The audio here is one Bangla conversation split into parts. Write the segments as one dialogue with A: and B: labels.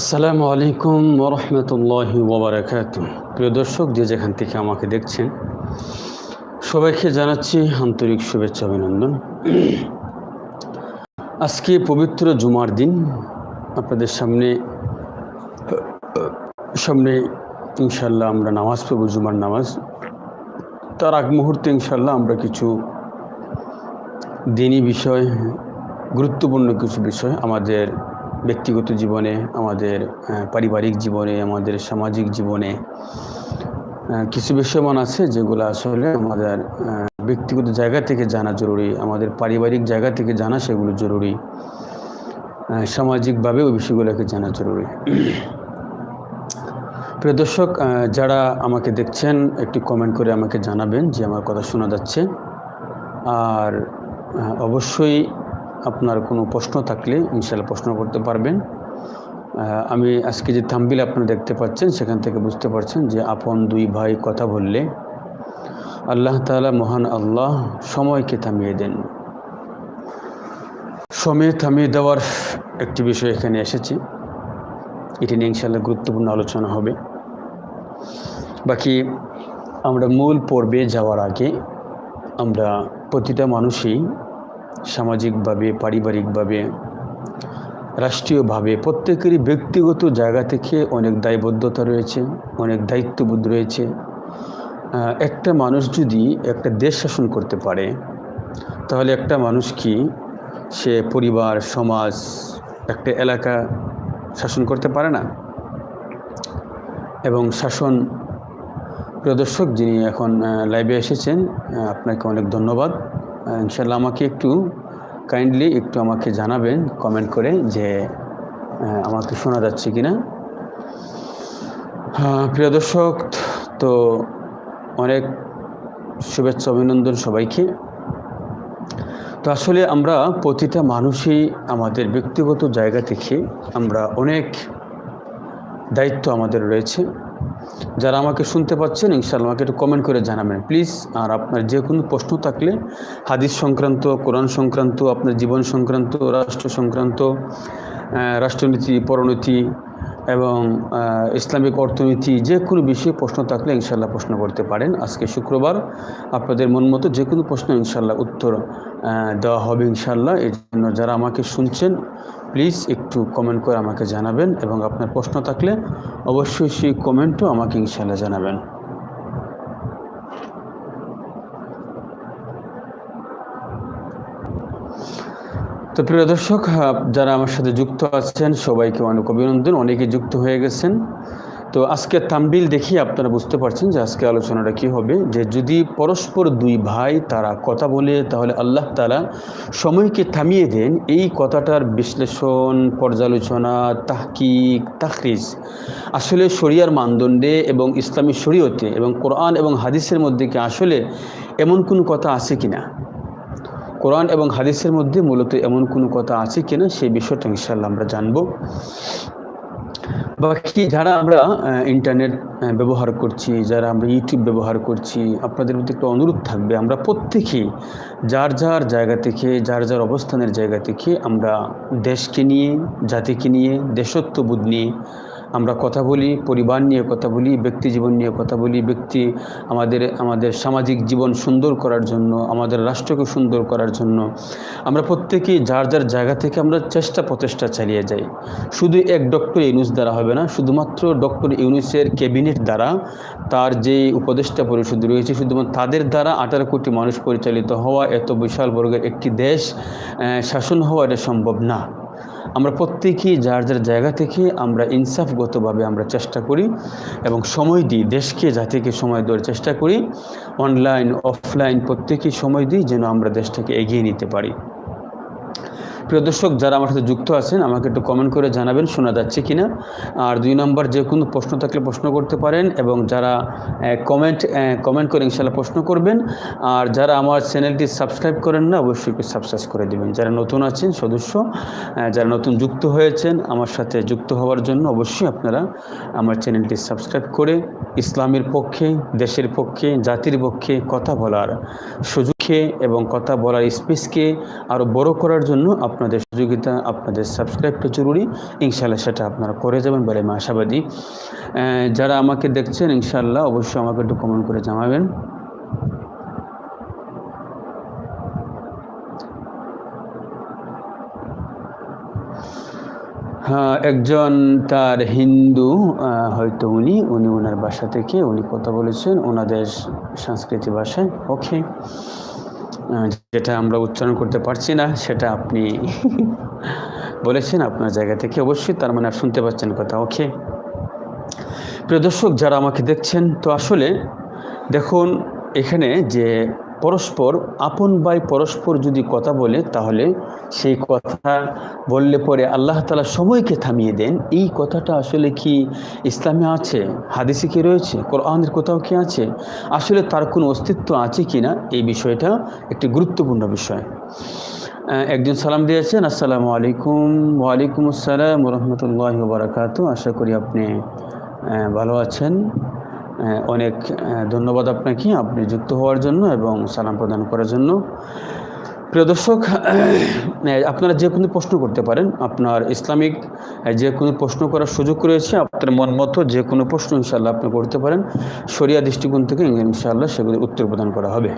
A: আসসালামু আলাইকুম ওরহমতুল্লাহি ওবরাকাত প্রিয় দর্শক, যে যেখান থেকে আমাকে দেখছেন, সবাইকে জানাচ্ছি আন্তরিক শুভেচ্ছা অভিনন্দন। আজকে পবিত্র জুমার দিন, আপনাদের সামনে সামনে ইনশাল্লাহ আমরা নামাজ পড়ব, জুমার নামাজ। তার আগ মুহূর্তে ইনশাল্লাহ আমরা কিছু দিনই বিষয়, গুরুত্বপূর্ণ কিছু বিষয় আমাদের ব্যক্তিগত জীবনে, আমাদের পারিবারিক জীবনে, আমাদের সামাজিক জীবনে কিছু বিষয় এমন আছে যেগুলো আসলে আমাদের ব্যক্তিগত জায়গা থেকে জানা জরুরি, আমাদের পারিবারিক জায়গা থেকে জানা সেগুলো জরুরি সামাজিকভাবে ওই বিষয়গুলোকে জানা জরুরি। প্রিয় দর্শক যারা আমাকে দেখছেন, একটি কমেন্ট করে আমাকে জানাবেন যে আমার কথা শোনা যাচ্ছে। আর অবশ্যই আপনার কোনো প্রশ্ন থাকলে ইনশাল্লাহ প্রশ্ন করতে পারবেন। আমি আজকে যে থাম্বিল আপনারা দেখতে পাচ্ছেন, সেখান থেকে বুঝতে পারছেন যে আপন দুই ভাই কথা বললে আল্লাহ তাআলা মহান আল্লাহ সময়কে থামিয়ে দেন। সময় থামিয়ে দেওয়ার একটি বিষয় এখানে এসেছে। এটি নিয়ে ইনশাল্লাহ গুরুত্বপূর্ণ আলোচনা হবে। বাকি আমরা মূল পর্বে যাওয়ার আগে আমরা প্রতিটা মানুষই সামাজিকভাবে, পারিবারিকভাবে, রাষ্ট্রীয়ভাবে প্রত্যেকেরই ব্যক্তিগত জায়গা থেকে অনেক দায়বদ্ধতা রয়েছে, অনেক দায়িত্ববোধ রয়েছে। একটা মানুষ যদি একটা দেশ শাসন করতে পারে, তাহলে একটা মানুষ কি? সে পরিবার, সমাজ, একটা এলাকা শাসন করতে পারে না। এবং শাসন প্রিয় দর্শক যিনি এখন লাইভে এসেছেন আপনাকে অনেক ধন্যবাদ। ইনশাল্লাহ আমাকে একটু কাইন্ডলি একটু আমাকে জানাবেন কমেন্ট করে যে আমাকে শোনা যাচ্ছে কি না প্রিয় দর্শক, তো অনেক শুভেচ্ছা, অভিনন্দন সবাইকে। তো আসলে আমরা প্রতিটা মানুষই আমাদের ব্যক্তিগত জায়গা থেকে আমরা অনেক দায়িত্ব আমাদের রয়েছে। যারা আমাকে শুনতে পাচ্ছেন, ইনশাআল্লাহ আমাকে একটু কমেন্ট করে জানাবেন। প্লিজ আর আপনার যে কোনো প্রশ্ন থাকলে, হাদিস সংক্রান্ত, কোরআন সংক্রান্ত, আপনার জীবন সংক্রান্ত, রাষ্ট্র সংক্রান্ত রাষ্ট্রনীতি, পরনীতি এবং ইসলামিক অর্থনীতি, যে কোনো বিষয়ে প্রশ্ন থাকলে ইনশাল্লাহ প্রশ্ন করতে পারেন। আজকে শুক্রবার, আপনাদের মন মতো যে কোনো প্রশ্ন ইনশাল্লাহ উত্তর দেওয়া হবে ইনশাল্লাহ এই জন্য যারা আমাকে শুনছেন প্লিজ একটু কমেন্ট করে আমাকে জানাবেন এবং আপনার প্রশ্ন থাকলে অবশ্যই সেই কমেন্টও আমাকে ইনশাল্লাহ জানাবেন। তো প্রিয় দর্শক যারা আমার সাথে যুক্ত আছেন, সবাইকে অনেক অভিনন্দন। অনেকে যুক্ত হয়ে গেছেন। তো আজকে তাম্বিল দেখি আপনারা বুঝতে পারছেন যে আজকে আলোচনাটা কি হবে, যে যদি পরস্পর দুই ভাই তারা কথা বলে তাহলে আল্লাহ তালা সময়কে থামিয়ে দেন। এই কথাটার বিশ্লেষণ, পর্যালোচনা, তাহকিক, তাখরিজ আসলে শরিয়ার মানদণ্ডে এবং ইসলামী শরীয়তে এবং কোরআন এবং হাদিসের মধ্যে কি আসলে এমন কোনো কথা আছে কিনা? কোরআন এবং হাদিসের মধ্যে মূলত এমন কোনো কথা আছে কিনা সেই বিষয়টা ইনশাল্লাহ আমরা জানব। বাকি যারা আমরা ইন্টারনেট ব্যবহার করছি, যারা আমরা ইউটিউব ব্যবহার করছি, আপনাদের প্রতি একটু অনুরোধ থাকবে, আমরা প্রত্যেকেই যার যার জায়গা থেকে, যার যার অবস্থানের জায়গা থেকে আমরা দেশকে নিয়ে, জাতিকে নিয়ে, দেশত্ববোধ নিয়ে আমরা কথা বলি, পরিবার নিয়ে কথা বলি, ব্যক্তি জীবন নিয়ে কথা বলি, ব্যক্তি আমাদের আমাদের সামাজিক জীবন সুন্দর করার জন্য, আমাদের রাষ্ট্রকে সুন্দর করার জন্য। আমরা প্রত্যেকেই যার যার জায়গা থেকে আমরা চেষ্টা প্রচেষ্টা চালিয়ে যাই। শুধু এক ডক্টর ইউনুস দ্বারা হবে না, শুধুমাত্র ডক্টর ইউনুসের ক্যাবিনেট দ্বারা তার যে উপদেষ্টা পরিষদ রয়েছে, শুধুমাত্র তাদের দ্বারা আঠারো কোটি মানুষ পরিচালিত হওয়া এত বিশাল বর্গের একটি দেশ শাসন হওয়া এটা সম্ভব না। আমরা প্রত্যেকেই যার যার জায়গা থেকে আমরা ইনসাফগতভাবে আমরা চেষ্টা করি এবং সময় দিই, দেশকে, জাতিকে সময় দেওয়ার চেষ্টা করি। অনলাইন অফলাইন প্রত্যেকেই সময় দিই যেন আমরা দেশটাকে এগিয়ে নিতে পারি। প্রিয় দর্শক, যারা আমার সাথে যুক্ত আছেন, আমাকে একটু কমেন্ট করে জানাবেন, শোনা যাচ্ছে কিনা। আর দুই নম্বর, যে কোনো প্রশ্ন থাকলে প্রশ্ন করতে পারেন এবং যারা কমেন্ট কমেন্ট করে ইনশাল্লাহ প্রশ্ন করবেন। আর যারা আমার চ্যানেলটি সাবস্ক্রাইব করেন না, অবশ্যই একটু সাবস্ক্রাইব করে দেবেন। যারা নতুন আছেন, সদস্য যারা নতুন যুক্ত হয়েছেন, আমার সাথে যুক্ত হওয়ার জন্য অবশ্যই আপনারা আমার চ্যানেলটি সাবস্ক্রাইব করে ইসলামের পক্ষে, দেশের পক্ষে, জাতির পক্ষে কথা বলার সুযোগ মুখে এবং কথা বলার স্পেসকে আরও বড় করার জন্য আপনাদের সহযোগিতা, আপনাদের সাবস্ক্রাইবটা জরুরি। ইনশাল্লাহ সেটা আপনারা করে যাবেন বলে আমি আশাবাদী। যারা আমাকে দেখছেন ইনশাল্লাহ অবশ্যই আমাকে একটু কমেন্ট করে জানাবেন। হ্যাঁ একজন তার হিন্দু হয়তো উনি উনি ওনার বাসা থেকে উনি কথা বলেছেন, ওনাদের সংস্কৃতি ভাষায়। ওকে যেটা আমরা উচ্চারণ করতে পারছি না সেটা আপনি বলেছেন আপনার জায়গা থেকে। অবশ্যই তার মানে আর শুনতে পাচ্ছেন কথা ওকে প্রিয় দর্শক যারা আমাকে দেখছেন তো আসলে দেখুন এখানে যে পরস্পর আপন বাই পরস্পর যদি কথা বলে তাহলে সেই কথা বললে পরে আল্লাহ তালা সময়কে থামিয়ে দেন। এই কথাটা আসলে কি ইসলামে আছে? হাদিসে কি রয়েছে? কোরআনের কোথাও কি আছে? আসলে তার কোনো অস্তিত্ব আছে কি না? এই বিষয়টা একটি গুরুত্বপূর্ণ বিষয়। একজন সালাম দিয়েছেন, আসসালামু আলাইকুম, ওয়ালাইকুম আসসালাম রহমতুল্লাহ বারাকাত আশা করি আপনি ভালো আছেন। অনেক ধন্যবাদ আপনাকে। আপনি যুক্ত হওয়ার জন্য এবং সালাম প্রদান করার জন্য। প্রিয় দর্শক আপনারা যে কোনো প্রশ্ন করতে পারেন। আপনার ইসলামিক যে কোনো প্রশ্ন করার সুযোগ রয়েছে, আপনার মন মতো যে কোনো প্রশ্ন ইনশাআল্লাহ আপনি করতে পারেন। শরিয়া দৃষ্টিকোণ থেকে ইনশাআল্লাহ সেগুলির উত্তর প্রদান করা হবে।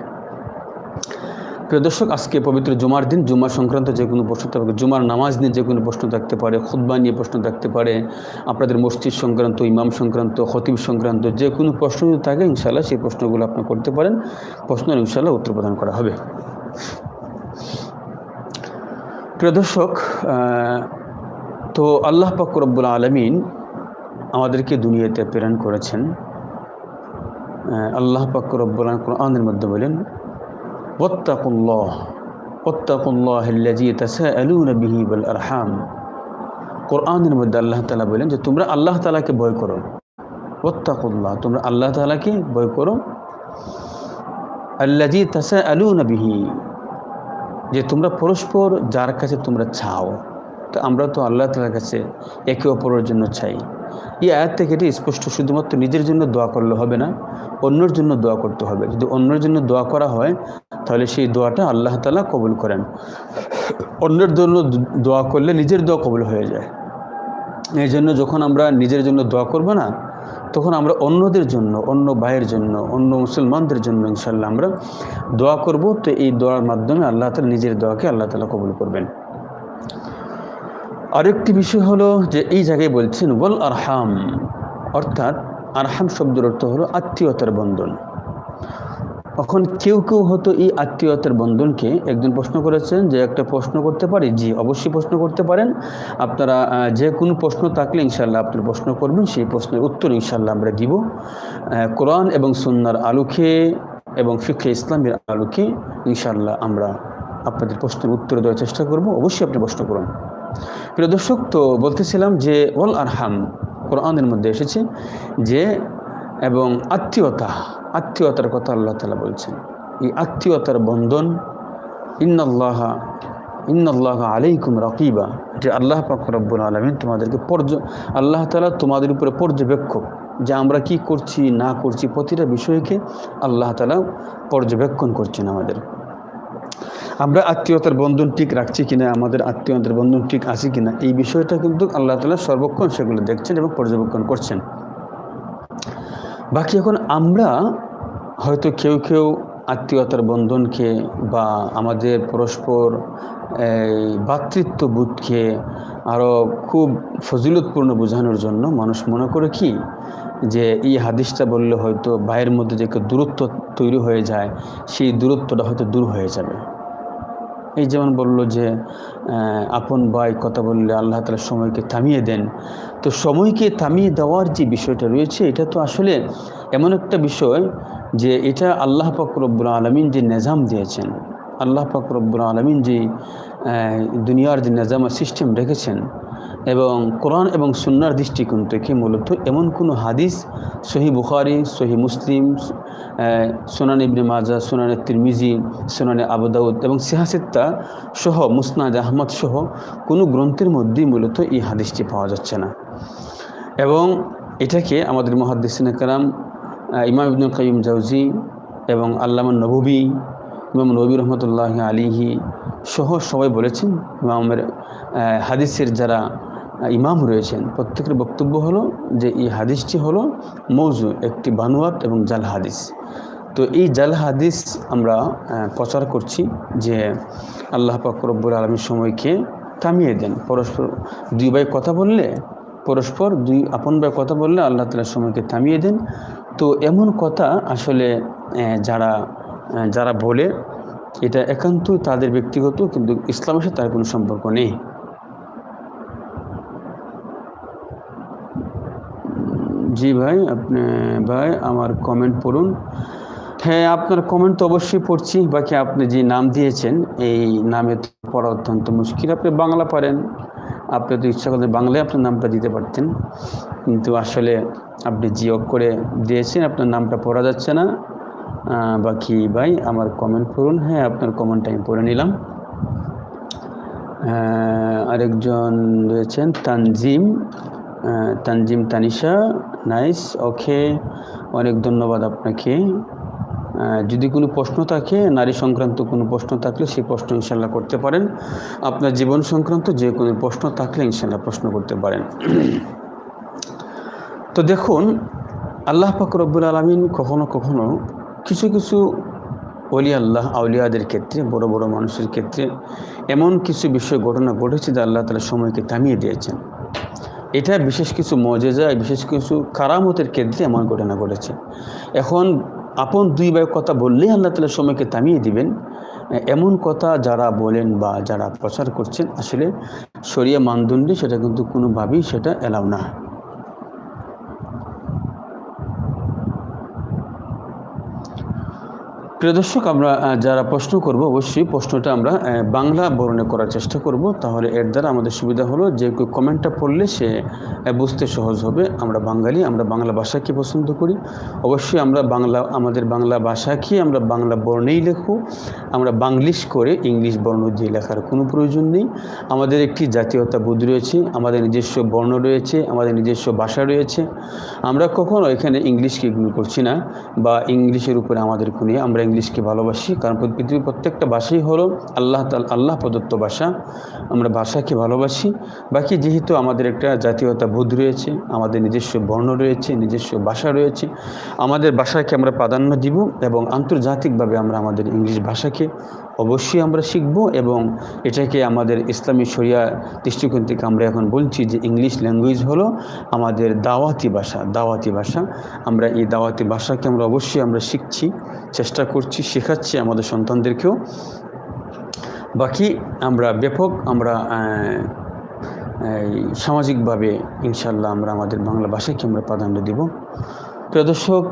A: প্রিয় দর্শক, আজকে পবিত্র জুমার দিন। জুমার সংক্রান্ত যে কোনো প্রশ্ন থাকবে জুমার নামাজ নিয়ে যে কোনো প্রশ্ন থাকতে পারে খুদ্া নিয়ে প্রশ্ন থাকতে পারে, আপনাদের মসজিদ সংক্রান্ত, ইমাম সংক্রান্ত, খতিব সংক্রান্ত যে কোনো প্রশ্ন যদি থাকে ইনশাল্লাহ সেই প্রশ্নগুলো আপনি করতে পারেন। প্রশ্নের ইনশাল্লাহ উত্তর প্রদান করা হবে। প্রিয় দর্শক তো আল্লাহ পাকুরব্বুল আলমিন আমাদেরকে দুনিয়াতে প্রেরণ করেছেন। আল্লাহ পাকুরব্বুল আলমের মধ্যে বলেন আরহাম। কোরআনের মধ্যে আল্লাহ তালা বলেন যে, তোমরা আল্লাহ তালাকে বয় করো। ওত্তাকুল্লাহ তোমরা আল্লাহ তালাকে বয় করো। আল্লাজি নবিহী যে তোমরা পরস্পর যার কাছে তোমরা চাও, তো আমরা তো আল্লাহ তাআলার কাছে একে অপরের জন্য চাই। এই আয়াত থেকে এটি স্পষ্ট, শুধুমাত্র নিজের জন্য দোয়া করলে হবে না, অন্যের জন্য দোয়া করতে হবে। যদি অন্যের জন্য দোয়া করা হয়, তাহলে সেই দোয়াটা আল্লাহ তালা কবুল করেন। অন্যের জন্য দোয়া করলে নিজের দোয়া কবুল হয়ে যায়। এই জন্য যখন আমরা নিজের জন্য দোয়া করব না তখন আমরা অন্যদের জন্য, অন্য ভাইয়ের জন্য, অন্য মুসলমানদের জন্য ইনশাল্লাহ আমরা দোয়া করব। তো এই দোয়ার মাধ্যমে আল্লাহ তালা নিজের দোয়াকে আল্লাহ তালা কবুল করবেন। আরেকটি বিষয় হলো যে এই জায়গায় বলছেন, ওয়াল আরহাম অর্থাৎ আরহাম শব্দের অর্থ হলো আত্মীয়তার বন্ধন। এখন কেউ কেউ হয়তো এই আত্মীয়তার বন্ধনকে একজন প্রশ্ন করেছেন যে একটা প্রশ্ন করতে পারি? জি, অবশ্যই প্রশ্ন করতে পারেন। আপনারা যে কোনো প্রশ্ন থাকলে ইনশাল্লাহ আপনারা প্রশ্ন করবেন, সেই প্রশ্নের উত্তর ইনশাল্লাহ আমরা দিব। কোরআন এবং সুন্নার আলোকে এবং ফিকে ইসলামের আলোকে ইনশাল্লাহ আমরা আপনাদের প্রশ্নের উত্তর দেওয়ার চেষ্টা করব। অবশ্যই আপনি প্রশ্ন করুন। প্রিয় দর্শক, তো বলতেছিলাম যে, ওয়াল আরহাম কোরআনের মধ্যে এসেছে যে, এবং আত্মীয়তা আত্মীয়তার কথা আল্লাহ তালা বলছেন। এই আত্মীয়তার বন্ধন, ইন্নাল্লাহ ইন্নাল্লাহ আলাইকুম রকিবা, যে আল্লাহ পাক রব্বুল আলমিন তোমাদেরকে পর্য, আল্লাহ তালা তোমাদের উপরে পর্যবেক্ষক, যে আমরা কি করছি, না করছি, প্রতিটা বিষয়কে আল্লাহ তালা পর্যবেক্ষণ করছেন আমাদের। আমরা আত্মীয়তার বন্ধন ঠিক রাখছি কিনা, আমাদের আত্মীয়তার বন্ধন ঠিক আছে কিনা, এই বিষয়টা কিন্তু আল্লাহ তালা সর্বক্ষণ সেগুলো দেখছেন এবং পর্যবেক্ষণ করছেন। বাকি এখন আমরা হয়তো কেউ কেউ আত্মীয়তার বন্ধনকে বা আমাদের পরস্পর, এই ভ্রাতৃত্ববোধকে আরও খুব ফজিলতপূর্ণ বোঝানোর জন্য মানুষ মনে করে কি? যে এই হাদিসটা বললে হয়তো ভাইয়ের মধ্যে যে দূরত্ব তৈরি হয়ে যায়, সেই দূরত্বটা হয়তো দূর হয়ে যাবে। এই যেমন বলল যে আপন ভাই কথা বললে আল্লাহ তালা সময়কে থামিয়ে দেন। তো সময়কে থামিয়ে দেওয়ার যে বিষয়টা রয়েছে, এটা তো আসলে এমন একটা বিষয় যে, এটা আল্লাহ পাক রব্বুল আলমিন যে নিজাম দিয়েছেন, আল্লাহ পাক রব্বুল আলমিন যে দুনিয়ার যে নিজাম সিস্টেম রেখেছেন এবং কোরআন এবং সুন্নার দৃষ্টিকোণ থেকে মূলত এমন কোনো হাদিস, সহি বুখারি, সহি মুসলিম সুনান ইবনে মাজা সুনানে তিরমিজি, সুনানে আবুদাউদ এবং সিহাসিত্তা সহ, মুসনাদ আহমদ সহ কোনো গ্রন্থের মধ্যেই মূলত এই হাদিসটি পাওয়া যাচ্ছে না। এবং এটাকে আমাদের মহাদ্দিসিন কালাম ইমাম ইবনুল কাইম জাউজি এবং আল্লামা নববী, ইমাম নবী রহমতুল্লাহ আলিহি সহ সবাই বলেছেন। ইমামের হাদিসের যারা ইমাম রয়েছেন, প্রত্যেকের বক্তব্য হলো যে এই হাদিসটি হলো মৌজু, একটি বানুয়াত এবং জাল হাদিস। তো এই জাল হাদিস আমরা প্রচার করছি যে আল্লাহ পাক রব্বুল আলমীর সময়কে থামিয়ে দেন। পরস্পর দুই ভাই কথা বললে, পরস্পর দুই আপন ভাই কথা বললে আল্লাহ তালার সময়কে থামিয়ে দেন। তো এমন কথা আসলে যারা যারা বলে, এটা একান্তই তাদের ব্যক্তিগত, কিন্তু ইসলামের সাথে তার কোনো সম্পর্ক নেই। জি ভাই, আপনি, ভাই, আমার কমেন্ট পড়ুন। হ্যাঁ আপনার কমেন্ট তো অবশ্যই পড়ছি, বাকি আপনি যে নাম দিয়েছেন, এই নামে পড়া অত্যন্ত মুশকিল। আপনি বাংলা পারেন, আপনি তো ইচ্ছা করলে বাংলায় আপনার নামটা দিতে পারতেন। কিন্তু আসলে আপনি জি করে দিয়েছেন, আপনার নামটা পড়া যাচ্ছে না। বাকি ভাই, আমার কমেন্ট পড়ুন। হ্যাঁ আপনার কমেন্টটা আমি পড়ে নিলাম। আরেকজন রয়েছেন, তানজিম। তানজিম তানিশা। নাইস ওকে অনেক ধন্যবাদ আপনাকে। যদি কোনো প্রশ্ন থাকে, নারী সংক্রান্ত কোনো প্রশ্ন থাকলে সেই প্রশ্ন ইনশাল্লাহ করতে পারেন। আপনার জীবন সংক্রান্ত যে কোনো প্রশ্ন থাকলে ইনশাল্লাহ প্রশ্ন করতে পারেন। তো দেখুন, আল্লাহ পাক রব্বুল আলমিন কখনো কখনো কিছু কিছু অলি আল্লাহ, আউলিয়াদের ক্ষেত্রে, বড় বড় মানুষের ক্ষেত্রে এমন কিছু বিষয়, ঘটনা ঘটেছে যে আল্লাহ তালা সময়কে থামিয়ে দিয়েছেন। এটা বিশেষ কিছু মজেজা, বিশেষ কিছু কারামতের ক্ষেত্রে এমন ঘটনা ঘটেছে। এখন আপন দুই ভাই কথা বললেই আল্লাহ তালা সময়কে থামিয়ে দিবেন। এমন কথা যারা বলেন বা যারা প্রচার করছেন, আসলে শরিয়া মানদণ্ডে সেটা কিন্তু কোনোভাবেই সেটা এলাও না। প্রিয় দর্শক, আমরা যারা প্রশ্ন করব, অবশ্যই প্রশ্নটা আমরা বাংলা বর্ণে করার চেষ্টা করব। তাহলে এর দ্বারা আমাদের সুবিধা হলো যে কেউ কমেন্টটা পড়লে সে বুঝতে সহজ হবে। আমরা বাঙালি, আমরা বাংলা ভাষাকে পছন্দ করি। অবশ্যই আমরা বাংলা, আমাদের বাংলা ভাষাকে আমরা বাংলা বর্ণেই লেখো। আমরা বাংলিশ করে ইংলিশ বর্ণ দিয়ে লেখার কোনো প্রয়োজন নেই। আমাদের একটি জাতীয়তা বোধ রয়েছে, আমাদের নিজস্ব বর্ণ রয়েছে, আমাদের নিজস্ব ভাষা রয়েছে। আমরা কখনো এখানে ইংলিশকে ইগনোর করছি না বা ইংলিশের উপরে আমাদের কোনো, আমরা ইংলিশকে ভালোবাসি, কারণ পৃথিবীর প্রত্যেকটা ভাষাই হলো আল্লাহ আল্লাহ প্রদত্ত ভাষা। আমরা ভাষাকে ভালোবাসি। বাকি যেহেতু আমাদের একটা জাতীয়তা বোধ রয়েছে, আমাদের নিজস্ব বর্ণ রয়েছে, নিজস্ব ভাষা রয়েছে, আমাদের ভাষাকে আমরা প্রাধান্য দিব এবং আন্তর্জাতিকভাবে আমরা আমাদের ইংলিশ ভাষাকে অবশ্যই আমরা শিখব এবং এটাকে আমাদের ইসলামী শরিয়া দৃষ্টিকোণ থেকে আমরা এখন বলছি যে ইংলিশ ল্যাঙ্গুয়েজ হলো আমাদের দাওয়াতি ভাষা দাওয়াতি ভাষা। আমরা এই দাওয়াতি ভাষাকে আমরা অবশ্যই আমরা শিখছি, চেষ্টা করছি, শেখাচ্ছি আমাদের সন্তানদেরকেও। বাকি আমরা ব্যাপক আমরা সামাজিকভাবে ইনশাল্লাহ আমরা আমাদের বাংলা ভাষাকে আমরা প্রাধান্য দিব। প্রিয় দর্শক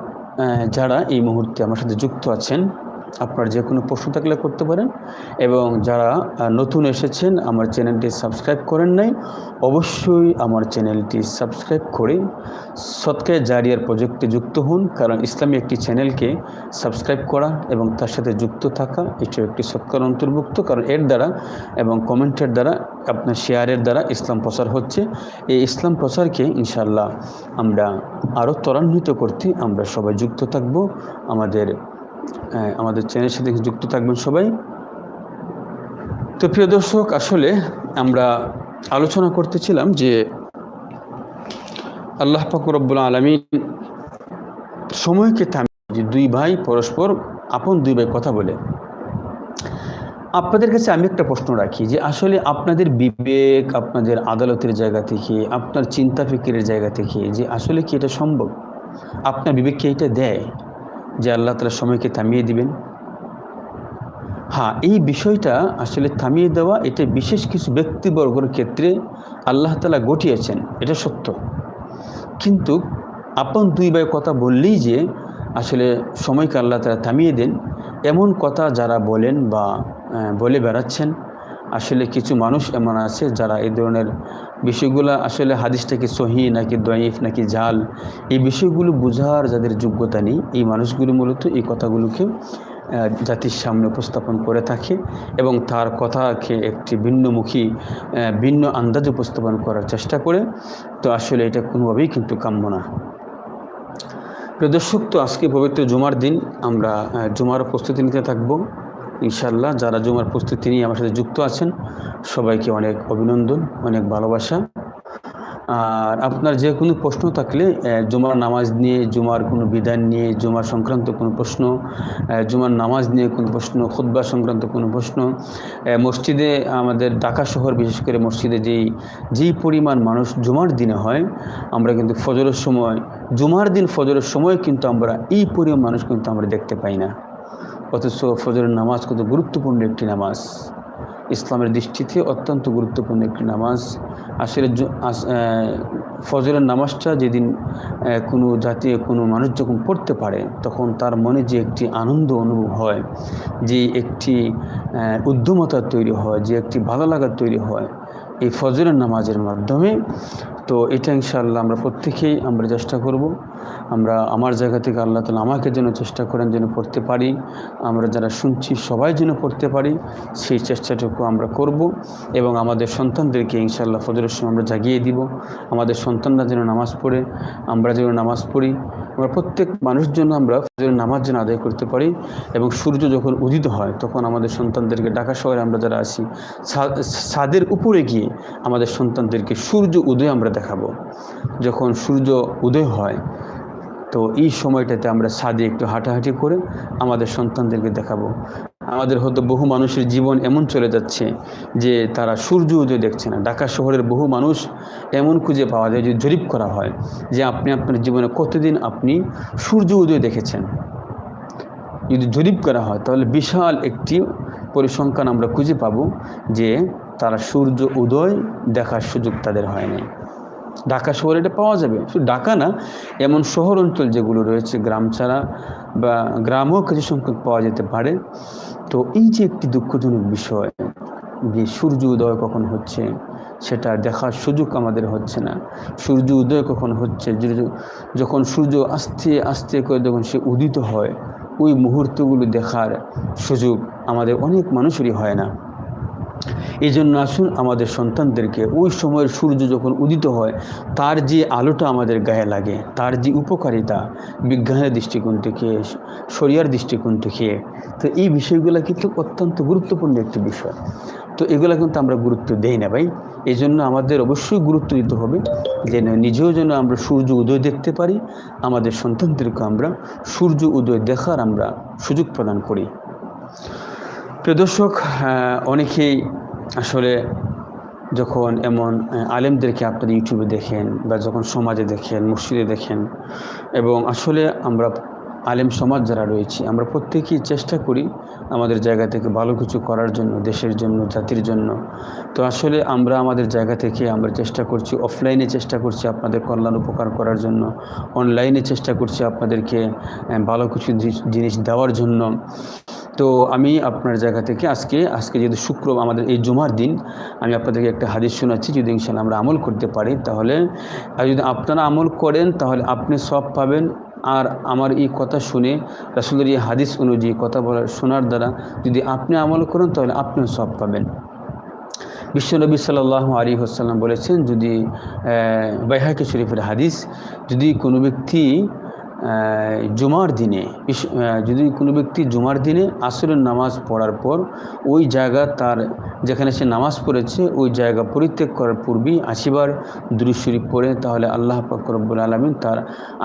A: যারা এই মুহূর্তে আমার সাথে যুক্ত আছেন আপনার যে কোনো প্রশ্ন থাকলে করতে পারেন এবং যারা নতুন এসেছেন, আমার চ্যানেলটি সাবস্ক্রাইব করেন নাই, অবশ্যই আমার চ্যানেলটি সাবস্ক্রাইব করে সৎকায় জারিয়ার প্রজেক্টে যুক্ত হন, কারণ ইসলামী একটি চ্যানেলকে সাবস্ক্রাইব করা এবং তার সাথে যুক্ত থাকা এটি একটি সৎকার অন্তর্ভুক্ত, কারণ এর দ্বারা এবং কমেন্টের দ্বারা, আপনার শেয়ারের দ্বারা ইসলাম প্রচার হচ্ছে। এই ইসলাম প্রচারকে ইনশাল্লাহ আমরা আরও ত্বরান্বিত করতে আমরা সবাই যুক্ত থাকব। আমাদের আমাদের চ্যানেলের সাথে যুক্ত থাকবেন সবাই। তো প্রিয় দর্শক, আসলে আমরা আলোচনা করতেছিলাম যে আল্লাহ ফাকুরব্বুল আলমিন সময়কে থামিয়ে দুই ভাই পরস্পর আপন দুই ভাই কথা বলে। আপনাদের কাছে আমি একটা প্রশ্ন রাখি যে আসলে আপনাদের বিবেক, আপনাদের আদালতের জায়গা থেকে, আপনার চিন্তা ফিকিরের জায়গা থেকে যে আসলে কি এটা সম্ভব? আপনার বিবেককে এটা দেয়? যে আল্লাহ তালা সময়কে থামিয়ে দিবেন। হ্যাঁ এই বিষয়টা আসলে থামিয়ে দেওয়া এটা বিশেষ কিছু ব্যক্তিবর্গর ক্ষেত্রে আল্লাহ তালা ঘটিয়েছেন, এটা সত্য। কিন্তু আপন দুই ভাই কথা বললেই যে আসলে সময়কে আল্লাহ তালা থামিয়ে দেন, এমন কথা যারা বলেন বা বলে বেড়াচ্ছেন আসলে কিছু মানুষ এমন আছে যারা এই ধরনের বিষয়গুলো আসলে হাদিসটাকে সহি নাকি দয়ীফ নাকি জাল, এই বিষয়গুলো বোঝার যাদের যোগ্যতা নেই, এই মানুষগুলো মূলত এই কথাগুলোকে জাতির সামনে উপস্থাপন করে থাকে এবং তার কথাকে একটি ভিন্নমুখী ভিন্ন আন্দাজ উপস্থাপন করার চেষ্টা করে। তো আসলে এটা কোনোভাবেই কিন্তু কাম্য না। প্রদর্শক তো আজকে পবিত্র জুমার দিন, আমরা জুমার প্রস্তুতি নিতে থাকব। ইনশাল্লাহ যারা জুমার প্রস্তুতি নিয়ে আমার সাথে যুক্ত আছেন, সবাইকে অনেক অভিনন্দন, অনেক ভালোবাসা। আর আপনার যে কোনো প্রশ্ন থাকলে জুমার নামাজ নিয়ে, জুমার কোনো বিধান নিয়ে, জুমার সংক্রান্ত কোনো প্রশ্ন জুমার নামাজ নিয়ে কোনো প্রশ্ন খুদ্া সংক্রান্ত কোনো প্রশ্ন মসজিদে আমাদের ঢাকা শহর, বিশেষ করে মসজিদে যেই যেই পরিমাণ মানুষ জুমার দিনে হয়, আমরা কিন্তু ফজরের সময়, জুমার দিন ফজরের সময় কিন্তু আমরা এই পরিমাণ মানুষ কিন্তু আমরা দেখতে পাই না। অথচ ফজরের নামাজ কত গুরুত্বপূর্ণ একটি নামাজ। ইসলামের দৃষ্টিতে অত্যন্ত গুরুত্বপূর্ণ একটি নামাজ। আসলে ফজরের নামাজটা যেদিন কোনো জাতীয় কোনো মানুষ যখন পড়তে পারে, তখন তার মনে যে একটি আনন্দ অনুভব হয়, যে একটি উদ্যমতা তৈরি হয়, যে একটি ভালো লাগা তৈরি হয়, এই ফজরের নামাজের মাধ্যমে তো এটা ইনশাআল্লাহ আমরা প্রত্যেকেই আমরা চেষ্টা করব। আমরা আমার জায়গা থেকে আল্লাহ তালা আমাকে যেন চেষ্টা করেন যেন পড়তে পারি। আমরা যারা শুনছি সবাই যেন পড়তে পারি, সেই চেষ্টাটুকু আমরা করব এবং আমাদের সন্তানদেরকে ইনশাআল্লাহ ফজরের সময় আমরা জাগিয়ে দিব। আমাদের সন্তানরা যেন নামাজ পড়ে, আমরা যেন নামাজ পড়ি। আমরা প্রত্যেক মানুষ জন্য আমরা ফজরের নামাজ যেন আদায় করতে পারি এবং সূর্য যখন উদিত হয়, তখন আমাদের সন্তানদেরকে ঢাকা শহরে আমরা যারা আসি ছাদের উপরে গিয়ে আমাদের সন্তানদেরকে সূর্য উদয় আমরা দেখাবো। যখন সূর্য উদয় হয়, তো এই সময়টাতে আমরা ছাদে একটু হাঁটাহাঁটি করে আমাদের সন্তানদেরকে দেখাবো। আমাদের হয়তো বহু মানুষের জীবন এমন চলে যাচ্ছে যে তারা সূর্য উদয় দেখছে না। ঢাকা শহরের বহু মানুষ এমন খুঁজে পাওয়া যায় যদি জরিপ করা হয় যে আপনি, আপনার জীবনে কতদিন আপনি সূর্য উদয় দেখেছেন। যদি জরিপ করা হয়, তাহলে বিশাল একটি পরিসংখ্যান আমরা খুঁজে পাবো যে তারা সূর্য উদয় দেখার সুযোগ তাদের হয়নি। ঢাকা শহরে এটা পাওয়া যাবে। শুধু ঢাকা না, এমন শহর অঞ্চল যেগুলো রয়েছে, গ্রাম ছাড়া বা গ্রামও কিছু সংখ্যক পাওয়া যেতে পারে। তো এই যে একটি দুঃখজনক বিষয় যে সূর্য উদয় কখন হচ্ছে, সেটা দেখার সুযোগ আমাদের হচ্ছে না। সূর্য উদয় কখন হচ্ছে যখন সূর্য আস্তে আস্তে করে যখন সে উদিত হয়, ওই মুহূর্তগুলো দেখার সুযোগ আমাদের অনেক মানুষেরই হয় না। এই জন্য আসুন আমাদের সন্তানদেরকে ওই সময়ের সূর্য যখন উদিত হয়, তার যে আলোটা আমাদের গায়ে লাগে, তার যে উপকারিতা বিজ্ঞানের দৃষ্টিকোণ থেকে, শরিয়ার দৃষ্টিকোণ থেকে, তো এই বিষয়গুলো কিন্তু অত্যন্ত গুরুত্বপূর্ণ একটি বিষয়। তো এগুলো কিন্তু আমরা গুরুত্ব দেই না ভাই। এই জন্য আমাদের অবশ্যই গুরুত্ব দিতে হবে যেন নিজেও যেন আমরা সূর্য উদয় দেখতে পারি, আমাদের সন্তানদেরকে আমরা সূর্য উদয় দেখার আমরা সুযোগ প্রদান করি। প্রিয় দর্শক অনেকেই আসলে যখন এমন আলেমদেরকে আপনারা ইউটিউবে দেখেন বা যখন সমাজে দেখেন, মসজিদে দেখেন এবং আসলে আমরা আলেম সমাজ যারা রয়েছি, আমরা প্রত্যেকেই চেষ্টা করি আমাদের জায়গা থেকে ভালো কিছু করার জন্য, দেশের জন্য, জাতির জন্য। তো আসলে আমরা আমাদের জায়গা থেকে আমরা চেষ্টা করছি অফলাইনে চেষ্টা করছি আপনাদের কল্যাণ উপকার করার জন্য। অনলাইনে চেষ্টা করছি আপনাদেরকে ভালো কিছু জিনিস দেওয়ার জন্য। তো আমি আপনার জায়গা থেকে আজকে আজকে যেহেতু শুক্র আমাদের এই জুমার দিন, আমি আপনাদেরকে একটা হাদিস শোনাচ্ছি, যদি ইনশাল্লাহ আমরা আমল করতে পারি, তাহলে, আর যদি আপনারা আমল করেন, তাহলে আপনি সব পাবেন। আর আমার এই কথা শুনে রাসুলের এই হাদিস অনুযায়ী কথা বলার শোনার দ্বারা যদি আপনি আমল করেন, তাহলে আপনিও সব পাবেন। বিশ্বনবী সাল্লাহ আলী হোসাল্লাম বলেছেন, যদি বাইহাকি শরীফের হাদিস, যদি কোনো ব্যক্তি জুমার দিনে যদি কোনো ব্যক্তি জুমার দিনে আসরের নামাজ পড়ার পর ওই জায়গা তার, যেখানে সে নামাজ পড়েছে, ওই জায়গা পরিত্যাগ করার পূর্বেই আশিবার দুরুদ শরীফ পড়ে, তাহলে আল্লাহ পাক রব্বুল আলমিন তার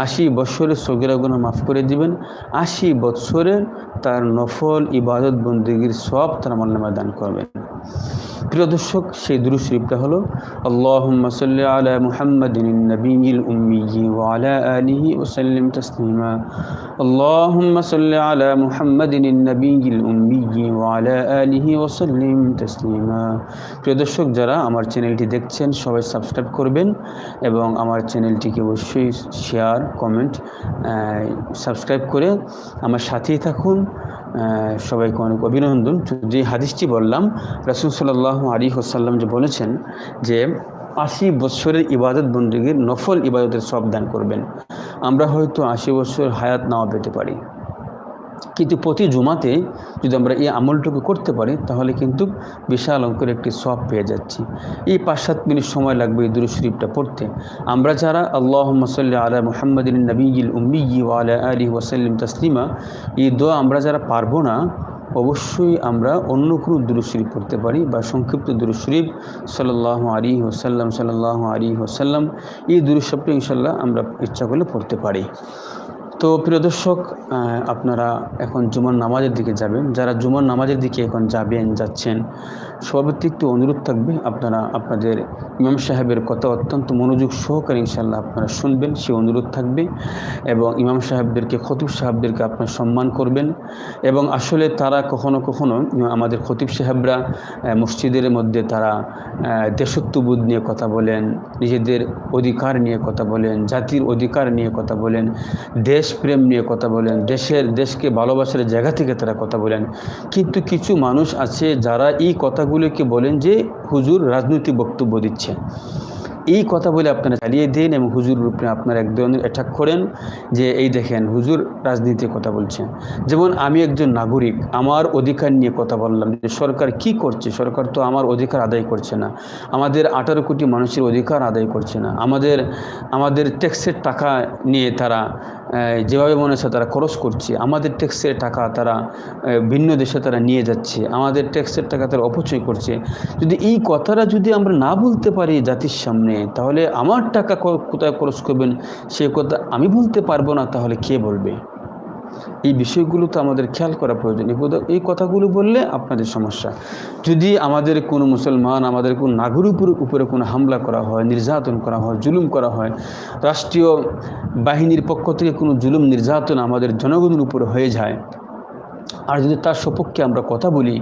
A: আশি বৎসরের সগিরা গুনাহ মাফ করে দিবেন। আশি বৎসরের তার নফল ইবাদত বন্দীগীর সব তার মাল্লামা দান করবেন। প্রিয় দর্শক, সেই দুরু শরীফটা হলো আল্লাহ সাল্লি মুহাম্মাদিন সাল্লি আলা মুহাম্মাদিন নবীল উম্মি ওয়া আলা আলিহি ওয়া সাল্লিম তাসলিমা। প্রিয় দর্শক, যারা আমার চ্যানেলটি দেখছেন, সবাই সাবস্ক্রাইব করবেন এবং আমার চ্যানেলটিকে অবশ্যই শেয়ার, কমেন্ট সাবস্ক্রাইব করে আমার সাথেই থাকুন। সবাইকে অনেক অভিনন্দন। যে হাদিসটি বললাম, রাসুল সাল্লাহ আলী হোসাল্লাম যে বলেছেন যে, আশি বছরের ইবাদত বন্দীগীর নফল ইবাদতের সব দান করবেন। আমরা হয়তো আশি বছর হায়াত নাও পেতে পারি। কিন্তু প্রতি জুমাতে যদি আমরা এই আমলটুকু করতে পারি, তাহলে কিন্তু বিশাল অঙ্কের একটি সব পেয়ে যাচ্ছি। এই পাঁচ সাত মিনিট সময় লাগবে এই দুরু শরীফটা পড়তে। আমরা যারা আল্লাহ মসল্লা আলা মোহাম্মদিন নবীল উম্মি আলা আলী ওয়াসাল্লিম তসলিমা, এই দোয়া আমরা যারা পারব না অবশ্যই আমরা অন্য কোনো দুরুশরীফ পড়তে পারি বা সংক্ষিপ্ত দুরুশরীফ সাল্লাহ আলী হোসাল্লাম সাল্লাহ আলী হোসাল্লাম এই দুরুশরীফটা ইনশাল্লাহ আমরা ইচ্ছা করলে পড়তে পারি। তো প্রিয় দর্শক আপনারা এখন জুমার নামাজের দিকে যাবেন। যারা জুমার নামাজের দিকে এখন যাবেন, যাচ্ছেন সর্বত্র একটু অনুরোধ থাকবে, আপনারা আপনাদের ইমাম সাহেবের কথা অত্যন্ত মনোযোগ সহকারে ইনশাল্লাহ আপনারা শুনবেন, সে অনুরোধ থাকবে এবং ইমাম সাহেবদেরকে, খতিব সাহেবদেরকে আপনারা সম্মান করবেন এবং আসলে তারা কখনো কখনো আমাদের খতিব সাহেবরা মসজিদের মধ্যে তারা দেশত্ববোধ নিয়ে কথা বলেন, নিজেদের অধিকার নিয়ে কথা বলেন, জাতির অধিকার নিয়ে কথা বলেন, দেশপ্রেম নিয়ে কথা বলেন, দেশের, দেশকে ভালোবাসার জায়গা থেকে তারা কথা বলেন। কিন্তু কিছু মানুষ আছে যারা এই কথাগুলোকে বলেন যে হুজুর রাজনৈতিক বক্তব্য দিচ্ছে এই কথা বলে আপনারা চালিয়ে দিন এবং হুজুর রূপে আপনারা এক ধরনের অ্যাটাক করেন যে এই দেখেন হুজুর রাজনীতির কথা বলছেন। যেমন আমি একজন নাগরিক, আমার অধিকার নিয়ে কথা বললাম যে সরকার কি করছে? সরকার তো আমার অধিকার আদায় করছে না। আমাদের আঠারো কোটি মানুষের অধিকার আদায় করছে না। আমাদের আমাদের ট্যাক্সের টাকা নিয়ে তারা যেভাবে মনে হচ্ছে তারা খরচ করছে, আমাদের ট্যাক্সের টাকা তারা ভিন্ন দেশে তারা নিয়ে যাচ্ছে, আমাদের ট্যাক্সের টাকা তারা অপচয় করছে। যদি এই কথাটা যদি আমরা না বলতে পারি জাতির সামনে, তাহলে আমার টাকা কোথায় খরচ করবেন? সে কথা আমি বলতে পারব না, তাহলে কে বলবে? এই বিষয়গুলো তো আমাদের খেয়াল করা প্রয়োজন। এই কথা- এই কথাগুলো বললে আপনাদের সমস্যা। যদি আমাদের কোনো মুসলমান, আমাদের কোনো নাগরিক উপরে- উপরে কোনো হামলা করা হয়, নির্যাতন করা হয়, জুলুম করা হয়, রাষ্ট্রীয় বাহিনীর পক্ষ থেকে কোনো জুলুম, নির্যাতন আমাদের জনগণের উপরে হয়ে যায় আর যদি তার সপক্ষে আমরা কথা বলি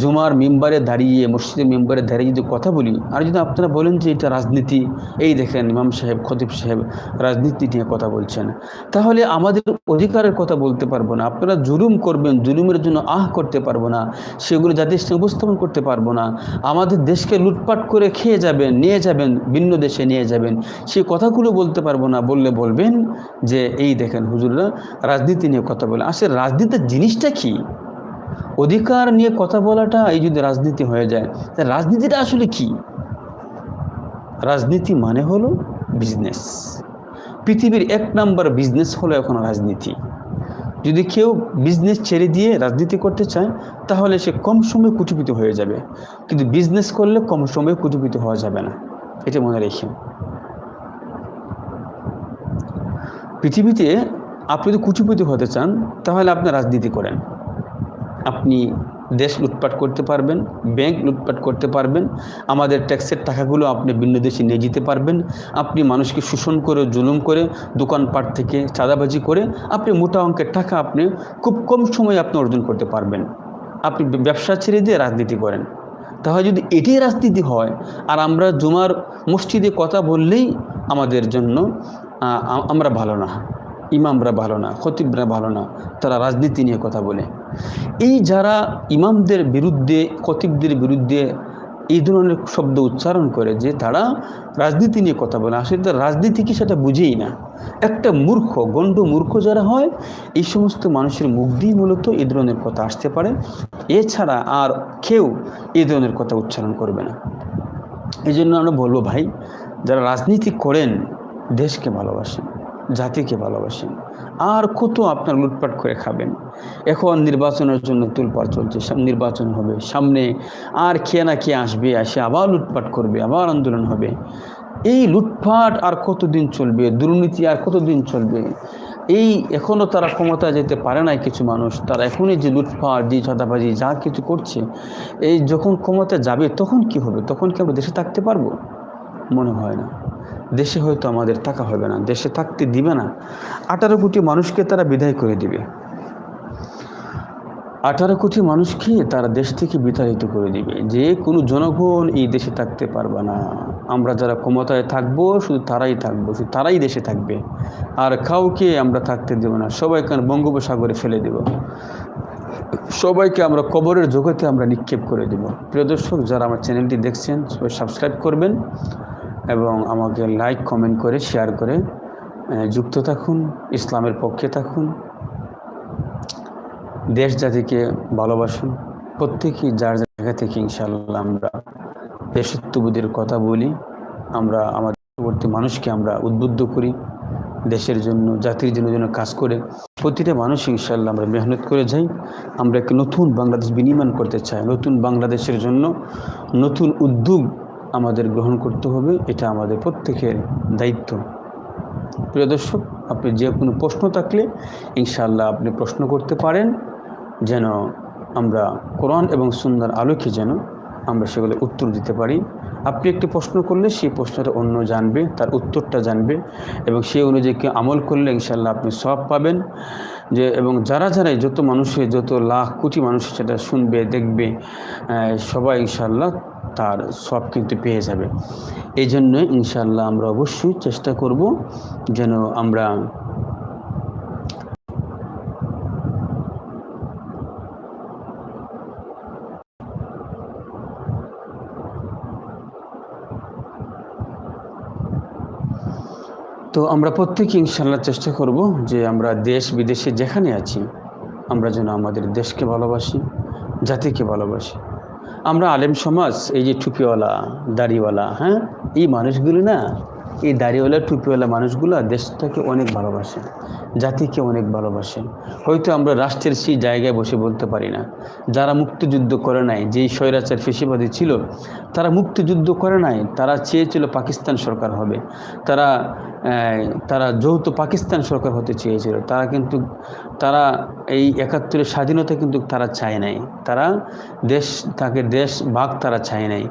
A: জুমার মেম্বারে দাঁড়িয়ে, মসজিদের মেম্বারে দাঁড়িয়ে যদি কথা বলি, আর যদি আপনারা বলেন যে এটা রাজনীতি, এই দেখেন ইমাম সাহেব, খতিব সাহেব রাজনীতি নিয়ে কথা বলছেন, তাহলে আমাদের অধিকারের কথা বলতে পারব না। আপনারা জুলুম করবেন, জুলুমের জন্য আহ করতে পারব না, সেগুলো জাতির সামনে উপস্থাপন করতে পারব না। আমাদের দেশকে লুটপাট করে খেয়ে যাবেন, নিয়ে যাবেন, ভিন্ন দেশে নিয়ে যাবেন সেই কথাগুলো বলতে পারব না, বললে বলবেন যে, এই দেখেন হুজুররা রাজনীতি নিয়ে কথা বলে। আসলে রাজনীতির জিনিসটা কি? অধিকার নিয়ে কথা বলাটা এই যদি রাজনীতি হয়ে যায়। তা রাজনীতিটা আসলে কি? রাজনীতি মানে হলো বিজনেস পৃথিবীর এক নাম্বার বিজনেস হলো এখন রাজনীতি। যদি কেউ বিজনেস ছেড়ে দিয়ে রাজনীতি করতে চায়, তাহলে সে কম সময়ে কুটিপিত হয়ে যাবে। কিন্তু বিজনেস করলে কম সময়ে কুটিপিত হওয়া যাবে না। এটা মনে রেখে পৃথিবীতে আপনি যদি কুটিপতি হতে চান, তাহলে আপনি রাজনীতি করেন। আপনি দেশ লুটপাট করতে পারবেন, ব্যাংক লুটপাট করতে পারবেন, আমাদের ট্যাক্সের টাকাগুলো আপনি ভিন্ন দেশে নিয়ে যেতে পারবেন, আপনি মানুষকে শোষণ করে, জুলুম করে, দোকানপাট থেকে চাঁদাবাজি করে, আপনি মোটা অঙ্কের টাকা আপনি খুব কম সময়ে আপনি অর্জন করতে পারবেন। আপনি ব্যবসা ছেড়ে দিয়ে রাজনীতি করেন। তাহলে যদি এটি রাজনীতি হয়, আর আমরা জুমার মসজিদে কথা বললেই আমাদের জন্য আমরা ভালো না। ইমামরা ভালো না, খতিবরা ভালো না, তারা রাজনীতি নিয়ে কথা বলে। এই যারা ইমামদের বিরুদ্ধে, খতিবদের বিরুদ্ধে এই ধরনের শব্দ উচ্চারণ করে যে তারা রাজনীতি নিয়ে কথা বলে, আসলে তারা রাজনীতি কি সেটা বুঝেই না। একটা মূর্খ, গণ্ড মূর্খ যারা হয়, এই সমস্ত মানুষের মুখ দিয়ে মূলত এই ধরনের কথা আসতে পারে। এছাড়া আর কেউ এই ধরনের কথা উচ্চারণ করবে না। এই জন্য আমরা বলব ভাই, যারা রাজনীতি করেন, দেশকে ভালোবাসেন। জাতিকে ভালোবাসেন আর কত আপনার লুটপাট করে খাবেন? এখন নির্বাচনের জন্য তুলপাড় চলছে নির্বাচন হবে, সামনে আর কে না কে আসবে আসে আবার লুটপাট করবে, আবার আন্দোলন হবে। এই লুটপাট আর কতদিন চলবে? দুর্নীতি আর কতদিন চলবে? এই এখনও তারা ক্ষমতা যেতে পারে না কিছু মানুষ। তারা এখনই যে লুটপাট, যে চাঁদাবাজি, যা কিছু করছে, এই যখন ক্ষমতা যাবে তখন কি হবে? তখন কি আমরা দেশে থাকতে পারব? মনে হয় না। দেশে হয়তো আমাদের থাকা হবে না, দেশে থাকতে দিবে না। আঠারো কোটি মানুষকে তারা বিদায় করে দিবে। আঠারো কোটি মানুষকে তারা দেশ থেকে বিতাড়িত করে দিবে। যে কোনো জনগণ এই দেশে থাকতে পারবে না। আমরা যারা ক্ষমতায় থাকব, শুধু তারাই থাকব, শুধু তারাই দেশে থাকবে। আর কাউকে আমরা থাকতে দেবো না। সবাইকে বঙ্গোপসাগরে ফেলে দেব। সবাইকে আমরা কবরের জগতে আমরা নিক্ষেপ করে দেব। প্রিয় দর্শক, যারা আমার চ্যানেলটি দেখছেন, সবাই সাবস্ক্রাইব করবেন। এবং আমাকে লাইক কমেন্ট করে শেয়ার করে যুক্ত থাকুন, ইসলামের পক্ষে থাকুন, দেশ জাতিকে ভালোবাসুন। প্রত্যেকেই যার জায়গা থেকে ইনশাল্লাহ আমরা দেশত্ববোধের কথা বলি, আমরা আমাদের পরবর্তী মানুষকে আমরা উদ্বুদ্ধ করি, দেশের জন্য, জাতির জন্য যেন কাজ করে। প্রতিটা মানুষ ইনশাল্লাহ আমরা মেহনত করে যাই। আমরা একটি নতুন বাংলাদেশ বিনির্মাণ করতে চাই। নতুন বাংলাদেশের জন্য নতুন উদ্যোগ আমাদের গ্রহণ করতে হবে, এটা আমাদের প্রত্যেকের দায়িত্ব। প্রিয় দর্শক, আপনি যে কোনো প্রশ্ন থাকলে ইনশাআল্লাহ আপনি প্রশ্ন করতে পারেন, যেন আমরা কোরআন এবং সুন্দর আলোকে যেন আমরা সেগুলো উত্তর দিতে পারি। আপনি একটি প্রশ্ন করলে সেই প্রশ্নটা অন্য জানবে, তার উত্তরটা জানবে এবং সেই অনুযায়ী কেউ আমল করলে ইনশাল্লাহ আপনি সব পাবেন। যে, এবং যারা যারাই যত মানুষের যত লাখ কোটি মানুষ সেটা শুনবে, দেখবে সবাই ইনশাল্লাহ তার সব কিন্তু পেয়ে যাবে। এই জন্য ইনশাল্লাহ আমরা অবশ্যই চেষ্টা করব যেন আমরা তো আমরা প্রত্যেকে ইনশাল্লাহ চেষ্টা করব যে আমরা দেশ বিদেশে যেখানে আছি, আমরা যেন আমাদের দেশকে ভালোবাসি, জাতিকে ভালোবাসি। আমরা আলেম সমাজ এই যে টুপিওয়ালা দাড়িওয়ালা হ্যাঁ? এই মানুষগুলি না এই দাড়িওয়ালা, টুপিওয়ালা মানুষগুলো দেশটাকে অনেক ভালোবাসে, জাতিকে অনেক ভালোবাসে। হয়তো আমরা রাষ্ট্রের সেই জায়গায় বসে বলতে পারি না। যারা মুক্তিযুদ্ধ করে নাই, যেই স্বৈরাচার ফেসিবাদী ছিল, তারা মুক্তিযুদ্ধ করে নাই, তারা চেয়েছিল পাকিস্তান সরকার হবে। তারা তারা যৌথ পাকিস্তান সরকার হতে চেয়েছিল। তারা কিন্তু, তারা এই একাত্তরের স্বাধীনতা কিন্তু তারা চায় নাই। তারা দেশ, তাকে দেশ ভাগ তারা চায় নাই।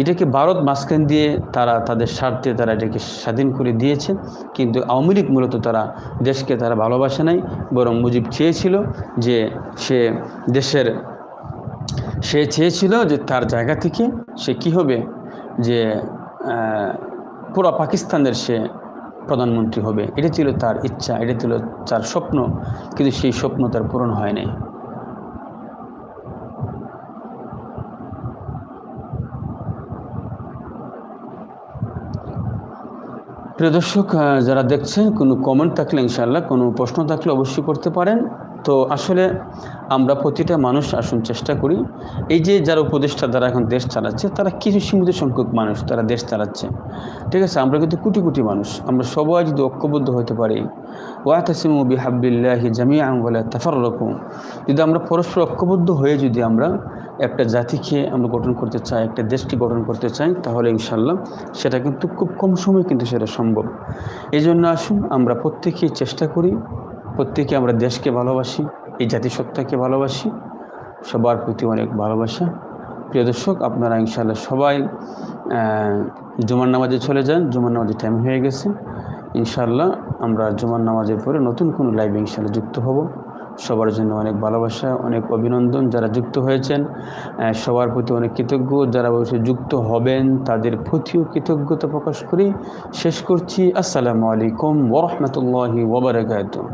A: এটাকে ভারত মাঝখান দিয়ে তারা তাদের স্বার্থে তারা এটাকে স্বাধীন করে দিয়েছে। কিন্তু আওয়ামী লীগ মূলত তারা দেশকে তারা ভালোবাসে নাই, বরং মুজিব চেয়েছিল যে সে দেশের, সে চেয়েছিল যে তার জায়গা থেকে সে কি হবে? যে পুরো পাকিস্তানের সে প্রধানমন্ত্রী হবে। এটা ছিল তার ইচ্ছা, এটা ছিল তার স্বপ্ন, কিন্তু সেই স্বপ্ন তার পূরণ হয় নাই। প্রিয় দর্শক যারা দেখছেন কোনো কমেন্ট থাকলে ইনশাআল্লাহ কোনো প্রশ্ন থাকলে অবশ্যই করতে পারেন। তো আসলে আমরা প্রতিটা মানুষ আসুন চেষ্টা করি, এই যে যারা উপদেষ্টা যারা এখন দেশ চালাচ্ছে, তারা কিছু সীমিত সংখ্যক মানুষ তারা দেশ চালাচ্ছে। ঠিক আছে, আমরা কিন্তু কোটি কোটি মানুষ, আমরা সবাই যদি ঐক্যবদ্ধ হতে পারি, ওয়াতাসিমু বিহাবিল্লাহি জামিয়া বলে তাফার রকম যদি আমরা পরস্পর ঐক্যবদ্ধ হয়ে যদি আমরা একটা জাতিকে আমরা গঠন করতে চাই, একটা দেশকে গঠন করতে চাই, তাহলে ইনশাল্লাহ সেটা কিন্তু খুব কম সময়ে কিন্তু সেটা সম্ভব। এই জন্য আসুন আমরা প্রত্যেকেই চেষ্টা করি প্রত্যেকে আমরা দেশকে ভালোবাসি, এই জাতিসত্তাকে ভালোবাসি, সবার প্রতি অনেক ভালোবাসা। প্রিয় দর্শক, আপনারা ইনশাল্লাহ সবাই জুমার নামাজে চলে যান। জুমার নামাজের টাইম হয়ে গেছে। ইনশাল্লাহ আমরা জুমার নামাজের পরে নতুন কোনো লাইভে ইনশাল্লাহ যুক্ত হব। সবার জন্য অনেক ভালোবাসা, অনেক অভিনন্দন যারা যুক্ত হয়েছেন। সবার প্রতি অনেক কৃতজ্ঞ। যারা অবশ্যই যুক্ত হবেন, তাদের প্রতিও কৃতজ্ঞতা প্রকাশ করি। শেষ করছি। আসসালামু আলাইকুম ওরহমতুল্লাহি ওবরাকাতুহ